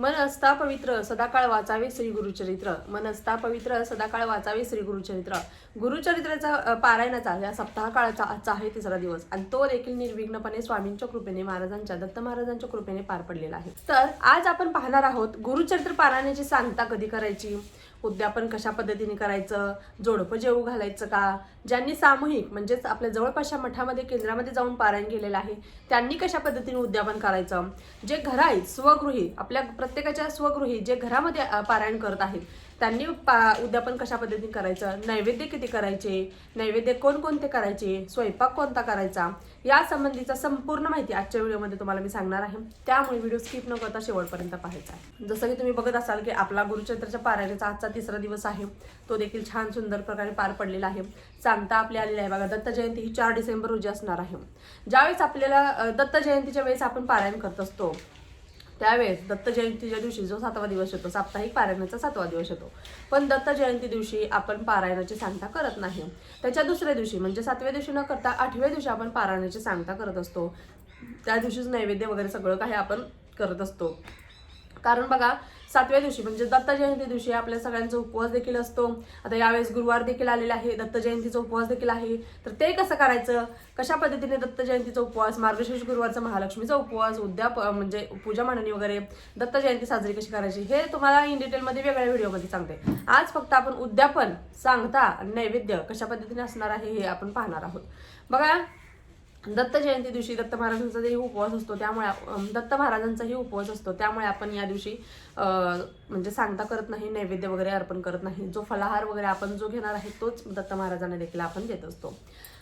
मन असता पवित्र सदाकाळ वाचावे श्री गुरुचरित्र. मन असता पवित्र सदाकाळ वाचावे श्री गुरुचरित्र. गुरुचरित्राचा पारायणाचा या सप्ताहकाळाचा आजचा आहे तिसरा दिवस. आणि तो देखील निर्विघ्नपणे स्वामींच्या कृपेने महाराजांच्या दत्त महाराजांच्या कृपेने पार पडलेला आहे. तर आज आपण पाहणार आहोत गुरुचरित्र पारायणाची सांगता कधी करायची? उद्यापन कशा पद्धतीने करायचं? जोडपं जेवू घालायचं का? ज्यांनी सामूहिक म्हणजेच आपल्या जवळपासच्या मठामध्ये केंद्रामध्ये जाऊन पारायण केलेलं आहे त्यांनी कशा पद्धतीने उद्यापन करायचं? जे घराई स्वगृही आपल्या प्रत्येकाच्या स्वगृही जे घरामध्ये पारायण करत आहेत त्यांनी पा उद्यापन कशा पद्धतीने करायचं? नैवेद्य किती करायचे? नैवेद्य कोणकोणते करायचे? स्वयंपाक कोणता करायचा? या संबंधीचा संपूर्ण माहिती आजच्या व्हिडिओमध्ये तुम्हाला मी सांगणार आहे. त्यामुळे व्हिडिओ स्किप न करता शेवटपर्यंत पाहायचा आहे. जसं की तुम्ही बघत असाल की आपला गुरुचंद्राच्या पारायणाचा आजचा तिसरा दिवस आहे. तो देखील छान सुंदर प्रकारे पार पडलेला आहे. सांगता आपली आलेली आहे. बघा दत्त जयंती ही चार डिसेंबर रोजी असणार आहे. ज्यावेळेस आपल्याला दत्त जयंतीच्या वेळेस आपण पारायण करत असतो त्यावेळेस दत्त जयंतीच्या दिवशी जो सातवा दिवस येतो साप्ताहिक पारायणाचा सातवा दिवस येतो. पण दत्त जयंती दिवशी आपण पारायणाची सांगता करत नाही. त्याच्या दुसऱ्या दिवशी म्हणजे सातव्या दिवशी न करता आठव्या दिवशी आपण पारायणाची सांगता करत असतो. त्या दिवशीच नैवेद्य वगैरे सगळं काही आपण करत असतो. कारण बघा सातव्या दिवशी म्हणजे दत्त जयंती दिवशी आपल्या सगळ्यांचा उपवास देखील असतो. आता यावेळेस गुरुवार देखील आलेला आहे दत्त जयंतीचा उपवास देखील आहे. तर ते कसं करायचं? कशा पद्धतीने दत्त जयंतीचा उपवास मार्गशीर्ष गुरुवारचा महालक्ष्मीचा उपवास उद्या म्हणजे पूजा मांडणी वगैरे दत्त जयंती साजरी कशी करायची हे तुम्हाला इन डिटेलमध्ये वेगळ्या व्हिडिओमध्ये सांगते. आज फक्त आपण उद्यापन सांगता नैवेद्य कशा पद्धतीने असणार आहे हे आपण पाहणार आहोत. बघा दत्त जयंती दिवशी दत्त महाराजांचाही उपवास असतो. त्यामुळे दत्त महाराजांचाही उपवास असतो. त्यामुळे आपण या दिवशी म्हणजे सांगता करत नाही नैवेद्य वगैरे अर्पण करत नाही. जो फलाहार वगैरे आपण जो घेणार आहे तोच दत्त महाराजांना देखील आपण देत असतो.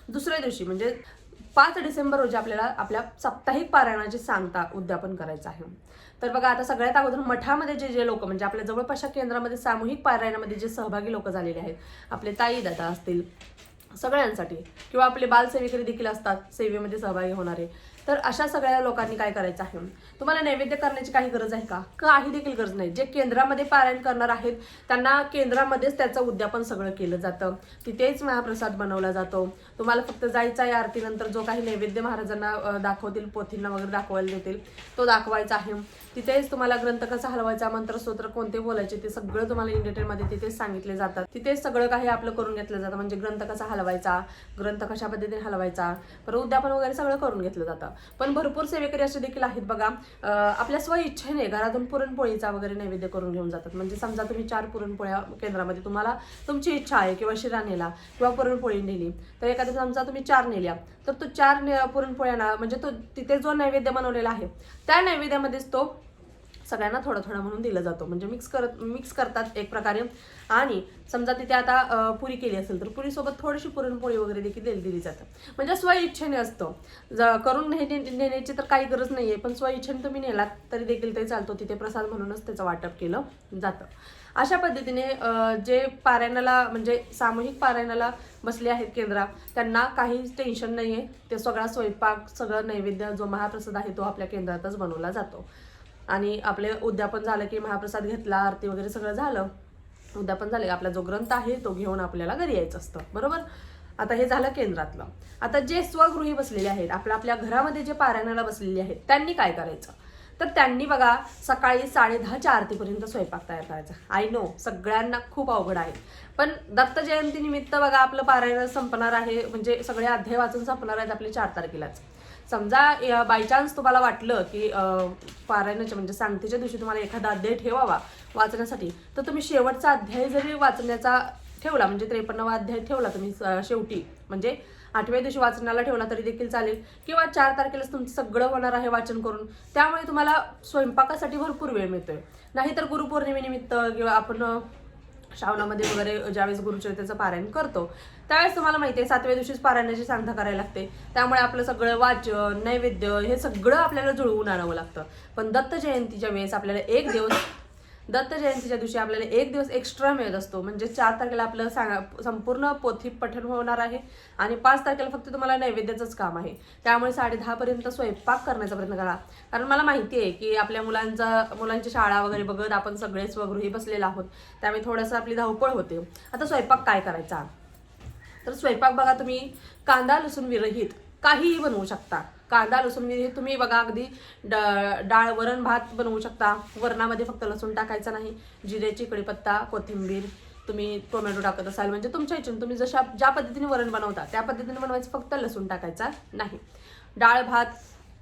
दुसऱ्या दिवशी म्हणजे पाच डिसेंबर रोजी आपल्याला आपल्या साप्ताहिक पारायणाची सांगता उद्यापन करायचं आहे. तर बघा आता सगळ्यात अगोदर मठामध्ये जे जे लोक म्हणजे आपल्या जवळपासच्या केंद्रामध्ये सामूहिक पारायणामध्ये जे सहभागी लोक झालेले आहेत आपले ताई दादा असतील सगळ्यांसाठी किंवा आपले बालसेविकरी देखील असतात सेवेमध्ये सहभागी होणारे. तर अशा सगळ्या लोकांनी काय करायचं आहे? तुम्हाला नैवेद्य करण्याची काही गरज आहे का? काही देखील गरज नाही. जे केंद्रामध्ये पारायण करणार आहेत त्यांना केंद्रामध्येच त्याचं उद्यापन सगळं केलं जातं. तिथेच महाप्रसाद बनवला जातो. तुम्हाला फक्त जायचं आहे आरतीनंतर जो काही नैवेद्य महाराजांना दाखवतील पोथींना वगैरे दाखवायला देतील तो दाखवायचा आहे. तिथेच तुम्हाला ग्रंथ कसा हलवायचा मंत्रस्तोत्र कोणते बोलायचे ते सगळं तुम्हाला इन डिटेलमध्ये तिथेच सांगितले जातात. तिथेच सगळं काही आपलं करून घेतलं जातं. म्हणजे ग्रंथ कसा हलवायचा ग्रंथ कशा पद्धतीने हलवायचा परत उद्यापन वगैरे सगळं करून घेतलं जातं. पण भरपूर सेवेकरी असे देखील आहेत बघा. आपल्या स्व इच्छेने घरातून पुरणपोळीचा वगैरे नैवेद्य करून घेऊन जातात. म्हणजे समजा तुम्ही चार पुरणपोळ्या केंद्रामध्ये तुम्हाला तुमची इच्छा आहे किंवा शिरा नेला किंवा पुरणपोळी नेली तर एखाद्या समजा तुम्ही चार नेल्या तर तो चार ने- पुरणपोळ्यांना म्हणजे तो तिथे जो नैवेद्य बनवलेला आहे त्या नैवेद्यामध्येच तो सगळ्यांना थोडा थोडा म्हणून दिला जातो. म्हणजे मिक्स करत मिक्स करतात एक प्रकारे. आणि समजा तिथे आता पुरी केली असेल तर पुरीसोबत थोडीशी पुरणपोळी वगैरे देखील दिली दिली जातं. म्हणजे स्व इच्छेने असतं. ज करून नेणे नेण्याची तर काही गरज नाही आहे पण स्व इच्छेने तुम्ही नेलात तरी देखील ते चालतो. तिथे प्रसाद म्हणूनच त्याचं वाटप केलं जातं. अशा पद्धतीने जे पारायणाला म्हणजे सामूहिक पारायणाला बसले आहेत केंद्रा त्यांना काहीच टेन्शन नाही आहे ते सगळा स्वयंपाक सगळं नैवेद्य जो महाप्रसाद आहे तो आपल्या केंद्रातच बनवला जातो. आणि आपले उद्यापन झालं की महाप्रसाद घेतला आरती वगैरे सगळं झालं. उद्यापन झालं की आपला जो ग्रंथ आहे तो घेऊन आपल्याला घरी यायचं असतं. बरोबर? आता हे झालं केंद्रातलं. आता जे स्वगृही बसलेले आहेत आपल्या आपल्या घरामध्ये जे पारायणाला बसलेले आहेत त्यांनी काय करायचं? तर त्यांनी बघा सकाळी साडेदहाच्या आरतीपर्यंत स्वयंपाक तयार करायचा. आय नो सगळ्यांना खूप अवघड आहे. पण दत्त जयंतीनिमित्त बघा आपलं पारायण संपणार आहे. म्हणजे सगळे अध्याय वाचून संपणार आहेत आपले चार तारखेलाच. समजा बाय चान्स तुम्हाला वाटलं की पारायणाच्या म्हणजे सांगतेच्या दिवशी तुम्हाला एखादा अध्याय ठेवावा वाचण्यासाठी तर तुम्ही शेवटचा अध्याय जरी वाचण्याचा ठेवला म्हणजे त्रेपन्नवा अध्याय ठेवला तुम्ही शेवटी म्हणजे आठव्या दिवशी वाचनाला ठेवला तरी देखील चालेल किंवा चार तारखेलाच तुमचं सगळं होणार आहे वाचन करून त्यामुळे तुम्हाला स्वयंपाकासाठी भरपूर वेळ मिळतोय. नाहीतर गुरुपौर्णिमेनिमित्त किंवा आपण श्रावणामध्ये वगैरे ज्यावेळेस गुरुचरित्राचं पारायण करतो त्यावेळेस तुम्हाला माहिती आहे सातव्या दिवशीच पारायणाची सांगता करायला लागते. त्यामुळे आपलं सगळं वाचन नैवेद्य हे सगळं आपल्याला जुळवून आणावं लागतं. पण दत्त जयंतीच्या वेळेस आपल्याला एक दिवस दत्त जयंतीच्या दिवशी आपल्याला एक दिवस एक्स्ट्रा मिळत असतो. म्हणजे चार तारखेला आपलं सांगा संपूर्ण पोथी पठण होणार आहे आणि पाच तारखेला फक्त तुम्हाला नैवेद्याचंच काम आहे. त्यामुळे साडे दहापर्यंत स्वयंपाक करण्याचा प्रयत्न करा. कारण मला माहिती आहे की आपल्या मुलांचा मुलांची शाळा वगैरे बघत आपण सगळे स्वगृही बसलेलो आहोत. त्यामुळे थोडंसं आपली धावपळ होते. आता स्वयंपाक काय करायचा? तर स्वयंपाक बघा तुम्ही. कांदा लसूण विरहित काहीही बनवू शकता. कांदा लसूण विरहित तुम्ही बघा अगदी डाळ वरण भात बनवू शकता. वरणामध्ये फक्त लसूण टाकायचा नाही. जिऱ्याची कढीपत्ता कोथिंबीर तुम्ही टोमॅटो टाकत असाल. म्हणजे तुमच्या इच्छेने तुम्ही जशा ज्या पद्धतीने वरण बनवता त्या पद्धतीने बनवायचं फक्त लसूण टाकायचा नाही. डाळ भात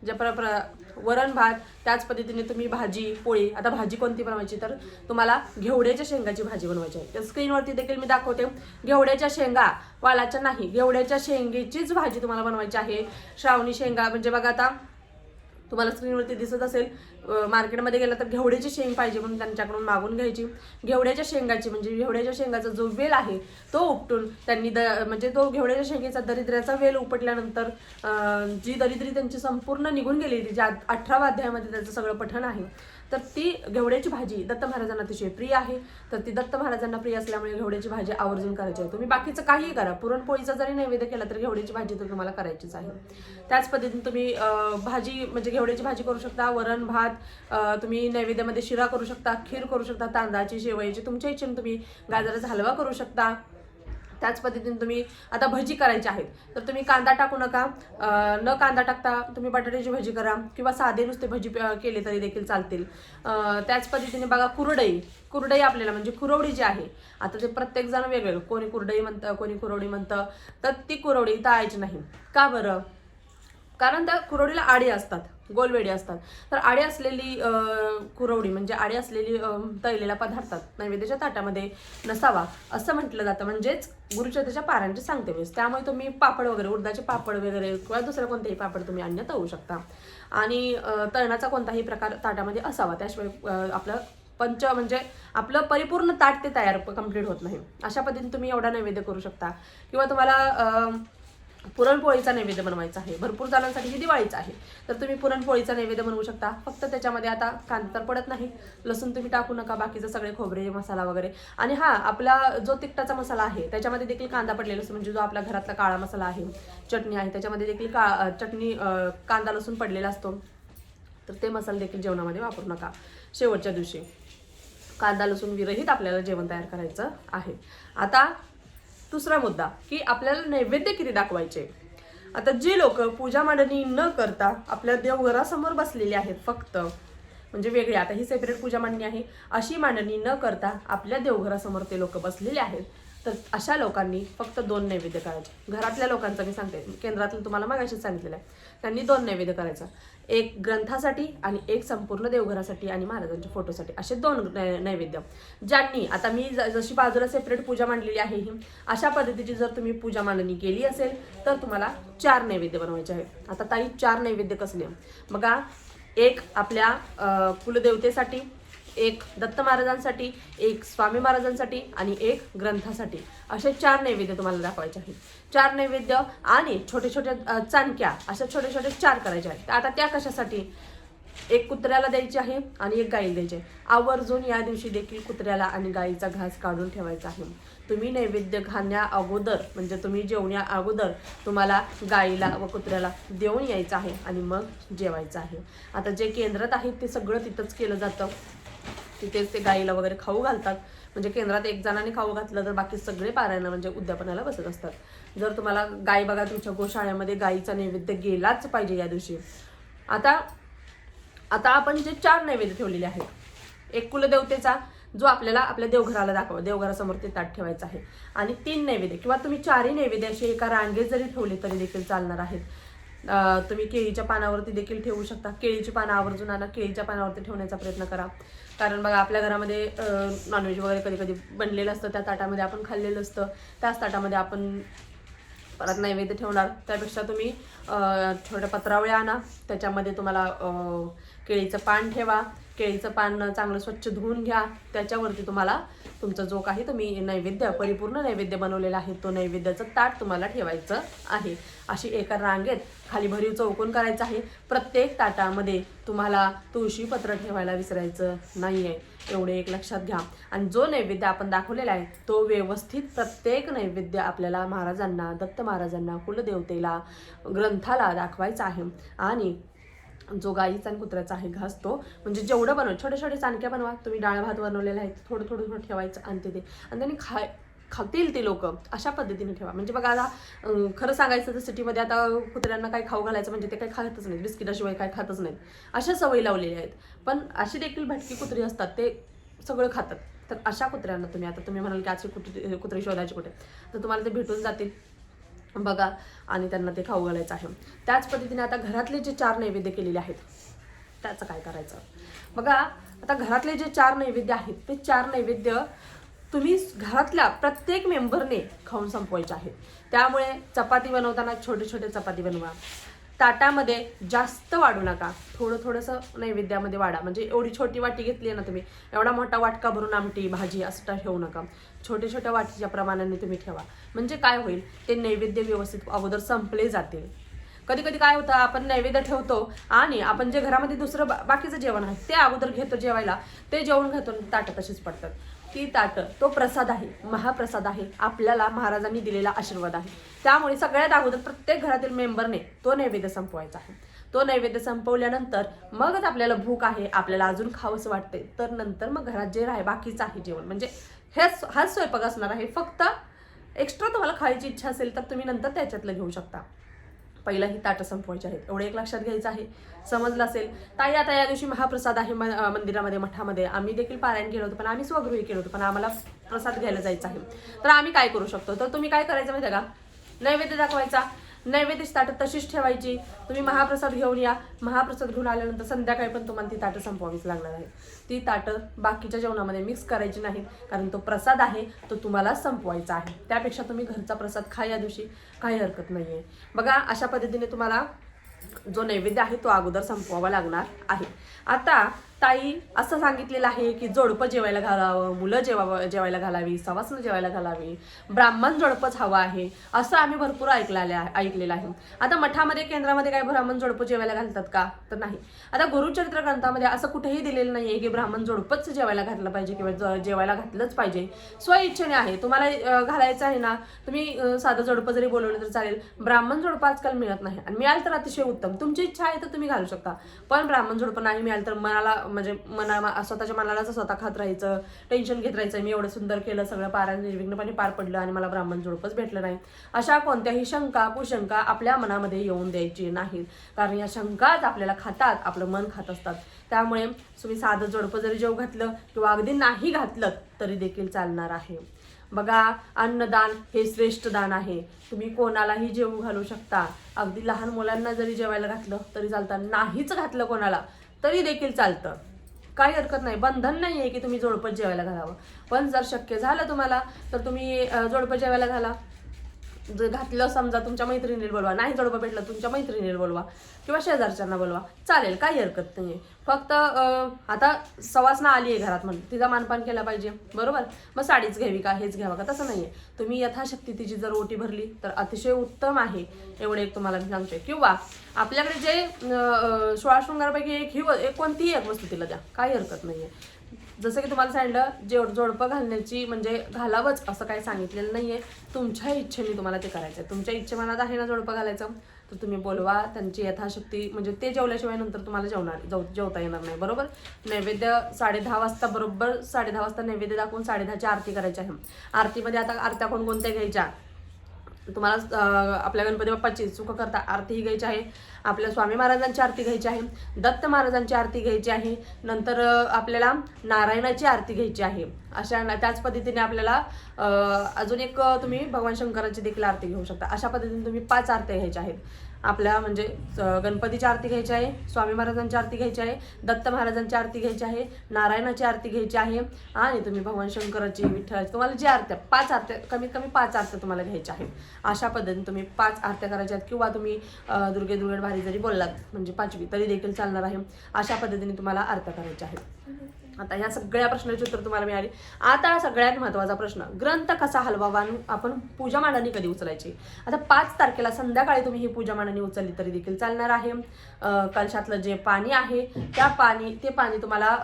ज्या प्र प्र वरण भात त्याच पद्धतीने तुम्ही भाजी पोळी आता भाजी कोणती बनवायची तर तुम्हाला घेवड्याच्या शेंगाची भाजी बनवायची आहे. त्या स्क्रीनवरती देखील मी दाखवते. घेवड्याच्या शेंगा वालाच्या नाही घेवड्याच्या शेंगेचीच भाजी तुम्हाला बनवायची आहे. श्रावणी शेंगा म्हणजे बघा आता तुम्हाला स्क्रीनवरती दिसत असेल मार्केटमध्ये गेला तर घेवड्याची शेंग पाहिजे म्हणून त्यांच्याकडून मागून घ्यायची. घेवड्याच्या शेंगाची म्हणजे घेवड्याच्या शेंगाचा जो वेल आहे तो उपटून त्यांनी द म्हणजे तो घेवड्याच्या शेंगेचा दरिद्र्याचा वेल उपटल्यानंतर जी दरिद्री त्यांची संपूर्ण निघून गेली ज्या अठरावा अध्यायामध्ये त्याचं सगळं पठण आहे तर ती घेवड्याची भाजी दत्त महाराजांना अतिशय प्रिय आहे. तर ती दत्त महाराजांना प्रिय असल्यामुळे घेवड्याची भाजी आवर्जून करायची आहे. तुम्ही बाकीचं काहीही करा. पुरणपोळीचा जरी नैवेद्य केला तर घेवड्याची भाजी तर तुम्हाला करायचीच आहे. त्याच पद्धतीने तुम्ही भाजी म्हणजे घेवड्याची भाजी करू शकता. वरण भात तुम्ही नैवेद्यामध्ये शिरा करू शकता खीर करू शकता तांदळाची शेवयाची तुमच्या इच्छेने तुम्ही गाजराचा हलवा करू शकता. त्याच पद्धतीने तुम्ही आता भजी करायची आहेत. तर तुम्ही कांदा टाकू नका. न कांदा टाकता तुम्ही बटाट्याची भजी करा किंवा साधे नुसते भजी केले तरी देखील चालतील. त्याच पद्धतीने बघा कुरडई. कुरडई आपल्याला म्हणजे कुरवडी जी आहे आता ते प्रत्येक जण वेगवेगळं. कोणी कुरडई म्हणतं कोणी कुरवडी म्हणतं तर ती कुरवडी तळायची नाही. का बरं? कारण त्या कुरवडीला आडी असतात. गोलवेडी असतात. तर आडी असलेली कुरवडी म्हणजे आडी असलेली तळलेला पदार्थात नैवेद्याच्या ताटामध्ये नसावा असं म्हटलं जातं. म्हणजेच गुरुचरित्राच्या पारांचे सांगते वेळेस त्यामुळे तुम्ही पापड वगैरे उडदाचे पापड वगैरे किंवा दुसरं कोणतेही पापड तुम्ही अन्य तळू शकता. आणि तळणाचा कोणताही प्रकार ताटामध्ये असावा. त्याशिवाय आपलं पंच म्हणजे आपलं परिपूर्ण ताट ते तयार कंप्लीट होत नाही. अशा पद्धतीने तुम्ही एवढा नैवेद्य करू शकता. किंवा तुम्हाला पुरणपोळीचा नैवेद्य बनवायचा आहे. भरपूर जणांसाठी ही दिवाळीचा आहे. तर तुम्ही पुरणपोळीचा नैवेद्य बनवू शकता. फक्त त्याच्यामध्ये आता कांदा तर पडत नाही. लसूण तुम्ही टाकू नका. बाकीचे सगळे खोबरे मसाला वगैरे. आणि हा आपला जो तिखटाचा मसाला आहे त्याच्यामध्ये देखील कांदा पडलेला असतो. म्हणजे जो आपला घरातला काळा मसाला आहे चटणी आहे त्याच्यामध्ये देखील का चटणी कांदा लसूण पडलेला असतो. तर ते मसाले देखील जेवणामध्ये वापरू नका. शेवटच्या दिवशी कांदा लसूण विरहित आपल्याला जेवण तयार करायचं आहे. आता दुसरा मुद्दा की आपल्याला नैवेद्य किती दाखवायचे? आता जे लोक पूजा मांडणी न करता आपल्या देवघरासमोर बसलेले आहेत फक्त म्हणजे वेगळी आता ही सेपरेट पूजा मांडणी आहे. अशी मांडणी न करता आपल्या देवघरासमोर ते लोक बसलेले आहेत. तर अशा लोकांनी फक्त दोन नैवेद्य करायचे घरातल्या लोकांचं मी सांगते केंद्रातून तुम्हाला मागाशीच सांगितलेलं आहे. त्यांनी दोन नैवेद्य करायचं. एक ग्रंथासाठी आणि एक संपूर्ण देवघरासाठी आणि महाराजांच्या फोटोसाठी. असे दोन नै- नैवेद्य. ज्यांनी आता मी ज- जशी बाजूला सेपरेट पूजा मांडलेली आहे ही अशा पद्धतीची जर तुम्ही पूजा मांडणी केली असेल तर तुम्हाला चार नैवेद्य बनवायचे आहेत. आता ताई चार नैवेद्य कसले? बघा एक आपल्या कुलदेवतेसाठी एक दत्त महाराजांसाठी एक स्वामी महाराजांसाठी आणि एक ग्रंथासाठी. असे चार नैवेद्य तुम्हाला दाखवायचे आहेत. चार नैवेद्य आणि छोटे छोटे चाणक्या अशा छोटे छोटे चार करायचे आहेत. आता त्या कशासाठी? एक कुत्र्याला द्यायची आहे आणि एक गायी द्यायची आहे. आवर्जून या दिवशी देखील कुत्र्याला आणि गाईचा घास काढून ठेवायचा आहे. तुम्ही नैवेद्य घालण्या अगोदर म्हणजे तुम्ही जेवण्या अगोदर तुम्हाला गाईला व कुत्र्याला देऊन यायचं आहे आणि मग जेवायचं आहे. आता जे केंद्रात आहे ते सगळं तिथंच केलं जातं. तिथेच ते गाईला वगैरे खाऊ घालतात. म्हणजे केंद्रात एक जणांनी खाऊ घातलं तर बाकी सगळे पारायणं म्हणजे उद्यापनाला बसत असतात. जर तुम्हाला गाय बघा तुमच्या गोशाळ्यामध्ये गाईचा नैवेद्य गेलाच पाहिजे या दिवशी. आता आता आपण जे चार नैवेद्य ठेवलेले आहेत. एक कुलदेवतेचा जो आपल्याला आपल्या देवघराला दाखवा देवघरासमोर ते ताट ठेवायचं आहे. आणि तीन नैवेद्य किंवा तुम्ही चारही नैवेद्य असे एका रांगेत जरी ठेवले तरी देखील चालणार आहेत. तुम्ही केळीच्या पानावरती देखील ठेवू शकता. केळीची पानं आवर्जून आणा केळीच्या पानावरती ठेवण्याचा प्रयत्न करा. कारण बघा आपल्या घरामध्ये नॉनव्हेज वगैरे कधी कधी बनलेलं असतं त्या ताटामध्ये आपण खाल्लेलं असतं. त्याच ताटामध्ये आपण परत नैवेद्य ठेवणार. त्यापेक्षा तुम्ही छोट्या पत्रावळ्या आणा. त्याच्यामध्ये तुम्हाला केळीचं पान ठेवा. केळीचं पान चांगलं स्वच्छ धुवून घ्या. त्याच्यावरती तुम्हाला तुमचा जो काही तुम्ही नैवेद्य परिपूर्ण नैवेद्य बनवलेला आहे तो नैवेद्याचं ताट तुम्हाला ठेवायचं आहे. अशी एका रांगेत खाली भरीव चौकोन करायचं आहे. प्रत्येक ताटामध्ये तुम्हाला तुळशीपत्र ठेवायला विसरायचं नाही आहे एवढे एक लक्षात घ्या. आणि जो नैवेद्य आपण दाखवलेला आहे तो व्यवस्थित प्रत्येक नैवेद्य आपल्याला महाराजांना दत्त महाराजांना कुलदेवतेला ग्रंथाला दाखवायचा आहे. आणि जो गाईचा आणि कुत्र्याचा आहे घास तो. म्हणजे जेवढं बनव छोटे छोटे चाणक्या बनवा तुम्ही डाळ भात बनवलेला आहे थोडं थोडं थोडं ठेवायचं आणि ते ते आणि त्यांनी खाय खातील ते लोक अशा पद्धतीने ठेवा. म्हणजे बघा आता खरं सांगायचं तर सिटीमध्ये आता कुत्र्यांना काही खाऊ घालायचं म्हणजे ते काही खातच नाहीत बिस्किटाशिवाय काही खातच नाहीत. अशा सवयी लावलेल्या आहेत. पण अशी देखील भटकी कुत्री असतात ते सगळं खातात. तर अशा कुत्र्यांना तुम्ही आता तुम्ही म्हणाल की असे कुत्री कुत्रे शोधायचे कुठे? तर तुम्हाला ते भेटून जातील. बघा आणि त्यांना ते खाऊ घालायचं आहे. त्याच पद्धतीने आता घरातले जे चार नैवेद्य केलेले आहेत त्याचं काय करायचं? बघा आता घरातले जे चार नैवेद्य आहेत ते चार नैवेद्य तुम्ही घरातल्या प्रत्येक मेंबरने खाऊन संपवायचे आहेत. त्यामुळे चपाती बनवताना छोटे छोटे चपाती बनवा. ताटामध्ये जास्त वाढू नका. थोडं थोडंसं नैवेद्यामध्ये वाढा. म्हणजे एवढी छोटी वाटी घेतली आहे ना तुम्ही एवढा मोठा वाटका भरून आमटी भाजी असं ठेवू नका. छोट्या छोट्या वाटीच्या प्रमाणाने तुम्ही ठेवा. म्हणजे काय होईल ते नैवेद्य व्यवस्थित अगोदर संपले जातील. कधी कधी काय होतं आपण नैवेद्य ठेवतो आणि आपण जे घरामध्ये दुसरं बा- बाकीचं जेवण आहे ते अगोदर घेतो जेवायला. ते जेवण घेतो ताटं तशीच पडतात. ती ताटं तो प्रसाद आहे महाप्रसाद आहे आपल्याला महाराजांनी दिलेला आशीर्वाद आहे. त्यामुळे सगळ्यात अगोदर प्रत्येक घरातील मेंबरने तो नैवेद्य संपवायचा आहे. तो नैवेद्य संपवल्यानंतर मगच आपल्याला भूक आहे आपल्याला अजून खावंसं वाटते तर नंतर मग घरात जे राहे बाकीचं आहे जेवण. म्हणजे हे हाच स्वयंपाक असणार आहे. फक्त एक्स्ट्रा तुम्हाला खायची इच्छा असेल तर तुम्ही नंतर त्याच्यातलं घेऊ शकता. पहिला ही ताटं संपवायची आहेत. एवढं एक लक्षात घ्यायचं आहे. समजलं असेल. ताई आता या दिवशी महाप्रसाद आहे मंदिरामध्ये मठामध्ये. आम्ही देखील पारायण केलं होतं पण आम्ही स्वगृही केलं होतं पण आम्हाला प्रसाद घ्यायला जायचं आहे. तर आम्ही काय करू शकतो? तर तुम्ही काय करायचं माहिती आहे का? नैवेद्य दाखवायचा. नैवेद्याची ताटं तशीच ठेवायची. तुम्ही महाप्रसाद घेऊन या. महाप्रसाद घेऊन आल्यानंतर संध्याकाळी पण तुम्हाला ती ताटं संपवावीच लागणार आहे ती ताटं बाकीच्या जेवणामध्ये मिक्स करायची नाहीत कारण तो प्रसाद आहे तो तुम्हाला संपवायचा आहे. त्यापेक्षा तुम्ही घरचा प्रसाद खा या दिवशी. काही हरकत नाही आहे बघा अशा पद्धतीने तुम्हाला जो नैवेद्य आहे तो अगोदर संपवावा लागणार आहे. आता ताई असं सांगितलेलं आहे की जोडपं जेवायला घालावं मुलं जेवा जेवायला घालावी सवासनं जेवायला घालावी ब्राह्मण जोडपंच हवं आहे असं आम्ही भरपूर ऐकलेलं आहे ऐकलेलं आहे. आता मठामध्ये केंद्रामध्ये काय ब्राह्मण जोडपं जेवायला घालतात का? तर नाही. आता गुरुचरित्र ग्रंथामध्ये असं कुठेही दिलेलं नाही आहे की ब्राह्मण जोडपंच जेवायला घातलं पाहिजे किंवा जेवायला घातलंच पाहिजे. स्वइच्छेने आहे. तुम्हाला घालायचं आहे ना तुम्ही साधं जोडपं जरी बोलवलं तर चालेल. ब्राह्मण जोडपं आजकाल मिळत नाही. आणि मिळालं तर अतिशय उत्तम. तुमची इच्छा आहे तर तुम्ही घालू शकता. पण ब्राह्मण जोडपं नाही मिळालं तर मनाला म्हणजे मना स्वतःच्या मनालाच स्वतः खात राहायचं टेन्शन घेत राहायचं मी एवढं सुंदर केलं सगळं पारायण निर्विघ्नपणे पार पडलं आणि मला ब्राह्मण जोडपंच भेटलं नाही. अशा कोणत्याही शंका कुशंका आपल्या मनामध्ये येऊन द्यायची नाहीत. कारण या शंकाच आपल्याला खातात आपलं मन खात असतात. त्यामुळे तुम्ही साधं जोडपं जरी जेव घातलं किंवा अगदी नाही घातलं तरी देखील चालणार आहे. बघा अन्नदान हे श्रेष्ठ दान आहे. तुम्ही कोणालाही जेवू घालू शकता. अगदी लहान मुलांना जरी जेवायला घातलं तरी चालतं. नाहीच घातलं कोणाला तरी देखील चालतं. काही हरकत नाही. बंधन नाही आहे की तुम्ही जोडपं जेवायला घालावं. पण जर शक्य झालं तुम्हाला तर तुम्ही अं, जोडपं जेवायला घाला. जर घातलं समजा तुमच्या मैत्रिणीला बोलवा. नाही जोडपं भेटलं तुमच्या मैत्रिणीला बोलवा. किंवा शेजारच्यांना बोलवा. चालेल काही हरकत नाही फक्त आता सवासना आली आहे घरात म्हणून. तिचा मानपान केला पाहिजे. बरोबर? मग साडीच घ्यावी का हेच घ्यावं का? तसं नाही आहे तुम्ही यथाशक्ती तिची जर ओटी भरली तर अतिशय उत्तम आहे. एवढे एक तुम्हाला मी सांगते किंवा आपल्याकडे जे सोळा शृंगारापैकी एक ही व- एक कोणतीही एक वस्तू तिला द्या. काही हरकत नाही आहे जसं की तुम्हाला सांगितलं जेव जोडपं घालण्याची म्हणजे घालावंच असं काही सांगितलेलं नाही आहे तुमच्या इच्छेने तुम्हाला ते करायचं आहे तुमच्या इच्छेमनात आहे ना जोडपं घालायचं? तर तुम्ही बोलवा त्यांची यथाशक्ती म्हणजे ते जेवल्याशिवाय नंतर तुम्हाला जेवणार जेव जेवता येणार नाही. बरोबर? नैवेद्य साडे दहा वाजता बरोबर साडे दहा वाजता नैवेद्य दाखवून साडे दहाची आरती करायची आहे. आरतीमध्ये आता आरत्या कोणकोणत्या घ्यायच्या? तुम्हाला आपल्या गणपती बाप्पाची सुख करता आरतीही घ्यायची आहे. आपल्या स्वामी महाराजांची आरती घ्यायची आहे. दत्त महाराजांची आरती घ्यायची आहे. नंतर आपल्याला नारायणाची आरती घ्यायची आहे. अशा त्याच पद्धतीने आपल्याला अजून एक तुम्ही भगवान शंकराची देखील आरती घेऊ शकता. अशा पद्धतीने तुम्ही पाच आरत्या घ्यायच्या आहेत. आपल्या म्हणजे गणपतीची आरती घ्यायची आहे स्वामी महाराजांची आरती घ्यायची आहे दत्त महाराजांची आरती घ्यायची आहे नारायणाची आरती घ्यायची आहे आणि तुम्ही भगवान शंकराची विठ्ठलाची तुम्हाला जी आरत्या पाच आरत्या कमीत कमी पाच आरत्या तुम्हाला घ्यायच्या आहेत. अशा पद्धतीने तुम्ही पाच आरत्या करायच्या आहेत किंवा तुम्ही दुर्गे दुर्गड भारी जरी बोललात म्हणजे पाचवी तरी देखील चालणार आहे. अशा पद्धतीने तुम्हाला आरत्या करायच्या आहेत. आता ह्या सगळ्या प्रश्नाची उत्तर तुम्हाला मिळाली. आता सगळ्यात महत्त्वाचा प्रश्न ग्रंथ कसा हलवावा आपण पूजा मांडणी कधी उचलायची? आता पाच तारखेला संध्याकाळी तुम्ही ही पूजा मांडणी उचलली तरी देखील चालणार आहे. कलशातलं जे पाणी आहे त्या पाणी ते पाणी तुम्हाला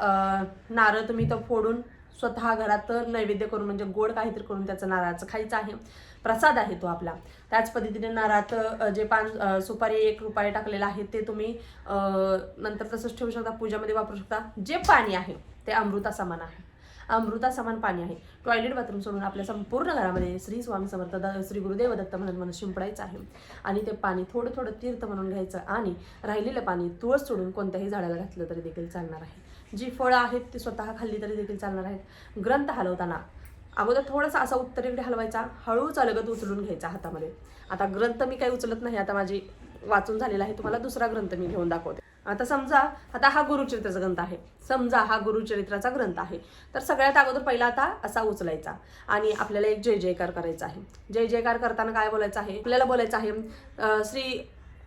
नारळ तुम्ही तर फोडून स्वतः घरात नैवेद्य करून म्हणजे गोड काहीतरी करून त्याचं नारळाचं खायचं आहे. प्रसाद आहे तो आपला. त्याच पद्धतीने नारळात जे पान सुपारी एक रुपये टाकलेलं आहे ते तुम्ही नंतर तसंच ठेवू शकता पूजामध्ये वापरू शकता. जे पाणी आहे ते अमृता समान आहे. अमृता समान पाणी आहे. टॉयलेट बाथरूम सोडून आपल्या संपूर्ण घरामध्ये श्री स्वामी समर्थ श्री गुरुदेव दत्त म्हणून म्हणून शिंपडायचं आहे. आणि ते पाणी थोडं थोडं तीर्थ म्हणून घ्यायचं आणि राहिलेलं पाणी तुळस सोडून कोणत्याही झाडाला घातलं तरी देखील चालणार आहे. जी फळं आहेत ती स्वतः खाल्ली तरी देखील चालणार आहेत. ग्रंथ हलवताना अगोदर थोडासा असा उत्तरेकडे हलवायचा. हळूच अलगत उचलून घ्यायचा हातामध्ये. आता ग्रंथ मी काही उचलत नाही. आता माझी वाचून झालेला आहे. तुम्हाला दुसरा ग्रंथ मी घेऊन दाखवते. आता समजा आता हा गुरुचरित्राचा ग्रंथ आहे. समजा हा गुरुचरित्राचा ग्रंथ आहे. तर सगळ्यात अगोदर पहिला आता असा उचलायचा आणि आपल्याला एक जय जयकार करायचा आहे. जय जयकार करताना काय बोलायचं आहे? आपल्याला बोलायचं आहे श्री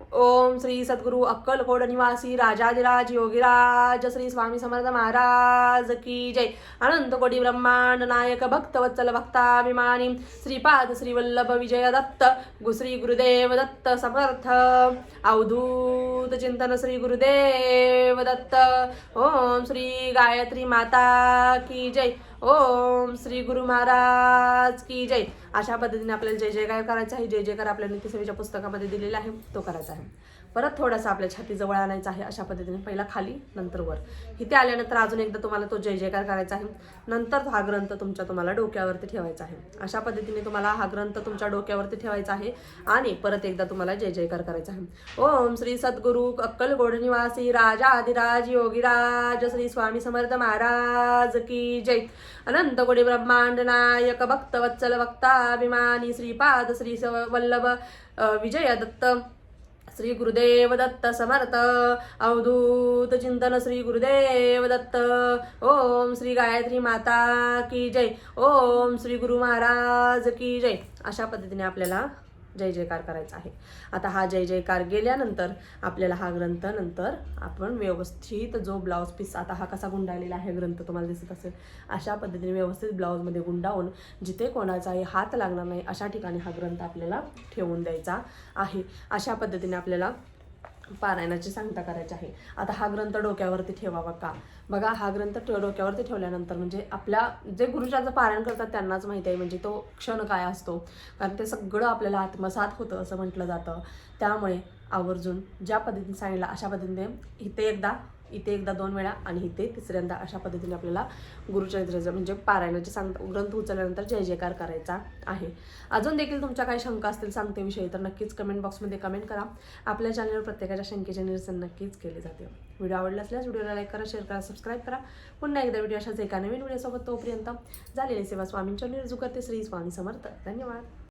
ओम श्री सद्गुरु अक्कलकोट निवासी राजाधिराज योगीराज श्री स्वामी समर्थ महाराज की जय। अनंत कोटी ब्रह्मांड नायक भक्तवत्सल भक्ताभिमानी श्रीपाद श्री वल्लभ विजय दत्त श्री गुरुदेव दत्त समर्थ। अवधूत चिंतन श्री गुरुदेव दत्त। ओम श्री गायत्री माता की जय। ओम श्री गुरु महाराज की जय. अशा पद्धतीने आपल्याला जय जयकार करायचा आहे. जय जयकार आपल्या नित्यसेवेच्या पुस्तकामध्ये दिलेला आहे. तो करायचा आहे. परत थोडासा आपल्या छातीजवळ आणायचा आहे अशा पद्धतीने पहिला खाली नंतर वर. इथे आल्यानंतर अजून एकदा तुम्हाला तो जय जयकार करायचा आहे. नंतर हा ग्रंथ तुमच्या तुम्हाला डोक्यावरती ठेवायचा आहे. अशा पद्धतीने तुम्हाला हा ग्रंथ तुमच्या डोक्यावरती ठेवायचा आहे आणि परत एकदा तुम्हाला जय जयकार करायचा आहे. ओम श्री सद्गुरु अक्कल निवासी राजा आदिराज योगीराज श्री स्वामी समर्थ महाराज की जय. अनंत गोडी ब्रह्मांड नायक भक्त वत्सल भक्ताभिमानी श्रीपाद श्री वल्लभ विजय दत्त श्री गुरुदेव दत्त समर्थ अवधूत चिंतन श्री गुरुदेव दत्त ओम श्री गायत्री माता की जय. ओम श्री गुरु महाराज की जय. अशा पद्धतीने आपल्याला जय जयकार करायचा आहे. आता हा जय जयकार गेल्यानंतर आपल्याला हा ग्रंथ नंतर आपण व्यवस्थित जो ब्लाऊज पीस आता हा कसा गुंडाळलेला आहे ग्रंथ तुम्हाला दिसत असेल अशा पद्धतीने व्यवस्थित ब्लाऊजमध्ये गुंडावून जिथे कोणाचाही हात लागणार नाही अशा ठिकाणी हा ग्रंथ आपल्याला ठेवून द्यायचा आहे. अशा पद्धतीने आपल्याला पारायणाची सांगता करायची आहे. आता हा ग्रंथ डोक्यावरती ठेवावा का? बघा हा ग्रंथ डोक्यावरती ठेवल्यानंतर म्हणजे आपल्या जे गुरुजाचं पारायण करतात त्यांनाच माहिती आहे म्हणजे तो क्षण काय असतो. कारण ते सगळं आपल्याला आत्मसात होतं असं म्हटलं जातं. त्यामुळे आवर्जून ज्या पद्धतीने सांगितलं अशा पद्धतीने इथे एकदा इथे एकदा दोन वेळा आणि इथे तिसऱ्यांदा अशा पद्धतीने आपल्याला गुरुचरित्राचं म्हणजे पारायणाचे सांग ग्रंथ उचलल्यानंतर जय जयकार करायचा आहे. अजून देखील तुमच्या काही शंका असतील सांगतेविषयी तर नक्कीच कमेंट बॉक्समध्ये कमेंट करा. आपल्या चॅनलवर प्रत्येकाच्या शंकेचे निरसन नक्कीच केले जाते. व्हिडिओ आवडला असल्यास व्हिडिओला लाईक करा शेअर करा सबस्क्राईब करा. पुन्हा एकदा व्हिडिओ अशाच एका नवीन व्हिडिओसोबत तोपर्यंत झालेली सेवा स्वामींच्या निर्जू करते श्री स्वामी समर्थ. धन्यवाद.